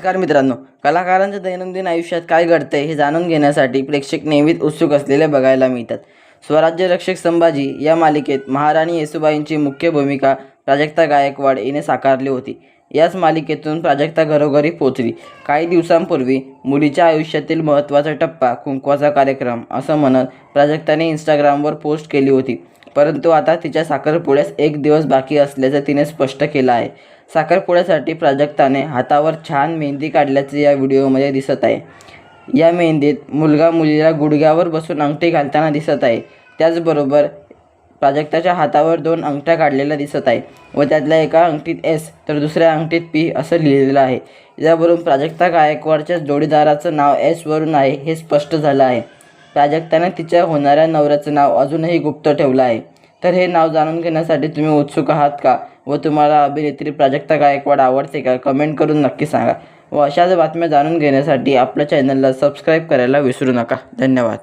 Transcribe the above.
नमस्कार मित्रांनो कलाकारांच्या दैनंदिन आयुष्यात काय घडतंय हे जाणून घेण्यासाठी प्रेक्षक नेहमीच उत्सुक असलेले बघायला मिळतात. स्वराज्य रक्षक संभाजी या मालिकेत महाराणी येसुबाईंची मुख्य भूमिका प्राजक्ता गायकवाड हिने साकारली होती. याच मालिकेतून प्राजक्ता घरोघरी पोचली काही दिवसांपूर्वी मुलीच्या आयुष्यातील महत्त्वाचा टप्पा कुंकवाचा कार्यक्रम असं म्हणत प्राजक्ताने इंस्टाग्रामवर पोस्ट केली होती. परंतु आता तिच्या साखरपुड्यास एक दिवस बाकी असल्याचं तिने स्पष्ट केलं आहे. साखरपुड्यासाठी प्राजक्ताने हातावर छान मेहंदी काढल्याचं या व्हिडिओमध्ये दिसत आहे. या मेहंदीत मुलगा मुलीला गुडघ्यावर बसून अंगठी घालताना दिसत आहे. त्याचबरोबर प्राजक्ताच्या हातावर दोन अंगठ्या काढलेल्या दिसत आहे व त्यातल्या एका अंगठीत एस तर दुसऱ्या अंगठीत पी असं लिहिलेलं आहे. यावरून प्राजक्ता गायकवाडच्या जोडीदाराचं नाव एसवरून आहे हे स्पष्ट झालं आहे. प्राजक्ताने तिच्या होणाऱ्या नवऱ्याचं नाव अजूनही गुप्त ठेवलं आहे. तर हे नाव जाणून घेण्यासाठी तुम्ही उत्सुक आहात का? व तुम्हाला अभिनेत्री प्राजक्ता गायकवाड आवडते का? कमेंट करून नक्की सांगा. व अशाच बातम्या जाणून घेण्यासाठी आपल्या चॅनलला सबस्क्राईब करायला विसरू नका. धन्यवाद.